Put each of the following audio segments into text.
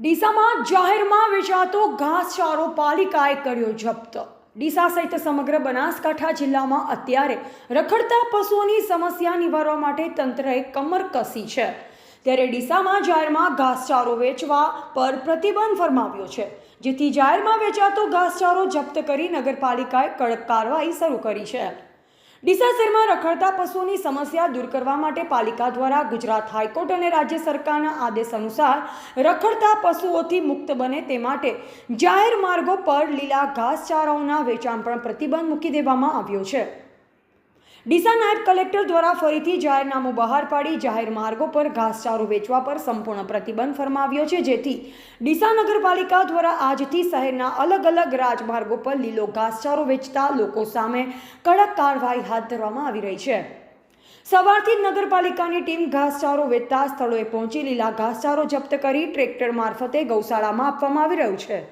ડીસામાં જાહેરમાં વેચાતો ઘાસચારો પાલિકાએ કર્યો જપ્ત. ડીસા સહિત સમગ્ર બનાસકાંઠા જિલ્લામાં અત્યારે રખડતા પશુઓની સમસ્યા નિવારવા માટે તંત્રએ કમર કસી છે. ત્યારે ડીસામાં જાહેરમાં ઘાસચારો વેચવા પર પ્રતિબંધ ફરમાવ્યો છે. જેથી જાહેરમાં વેચાતો ઘાસચારો જપ્ત કરી નગરપાલિકાએ કડક કાર્યવાહી શરૂ કરી છે. ડીસા શહેરમાં રખડતા પશુઓની સમસ્યા દૂર કરવા માટે પાલિકા દ્વારા ગુજરાત હાઈકોર્ટ અને રાજ્ય સરકારના આદેશ અનુસાર રખડતા પશુઓથી મુક્ત બને તે માટે જાહેર માર્ગો પર લીલા ઘાસચારાઓના વેચાણ પર પ્રતિબંધ મૂકી દેવામાં આવ્યો છે. ડીસા નાયબ કલેક્ટર દ્વારા ફરીથી જાહેરનામું બહાર પાડી જાહેર માર્ગો પર ઘાસચારો વેચવા પર સંપૂર્ણ પ્રતિબંધ ફરમાવ્યો છે, જેથી ડીસા નગરપાલિકા દ્વારા આજથી શહેરના અલગ અલગ રાજમાર્ગો પર લીલો ઘાસચારો વેચતા લોકો સામે કડક કાર્યવાહી હાથ ધરવામાં આવી રહી છે. સવારથી જ નગરપાલિકાની ટીમ ઘાસચારો વેચતા સ્થળોએ પહોંચી લીલા ઘાસચારો જપ્ત કરી ટ્રેક્ટર મારફતે ગૌશાળામાં આપવામાં આવી રહ્યું છે.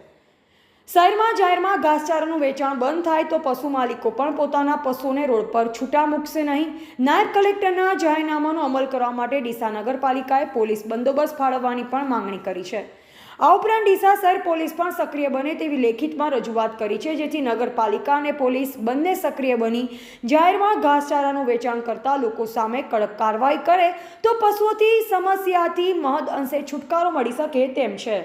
શહેરમાં જાહેરમાં ઘાસચારાનું વેચાણ બંધ થાય તો પશુ માલિકો પણ પોતાના પશુઓને રોડ પર છૂટા મૂકશે નહીં. નાયબ કલેક્ટરના જાહેરનામાનો અમલ કરવા માટે ડીસા નગરપાલિકાએ પોલીસ બંદોબસ્ત ફાળવવાની પણ માંગણી કરી છે. આ ઉપરાંત ડીસા શહેર પોલીસ પણ સક્રિય બને તેવી લેખિતમાં રજૂઆત કરી છે, જેથી નગરપાલિકા અને પોલીસ બંને સક્રિય બની. જાહેરમાં ઘાસચારાનું વેચાણ કરતા લોકો સામે કડક કાર્યવાહી કરે તો પશુઓથી સમસ્યાથી મહદ અંશે છુટકારો મળી શકે તેમ છે.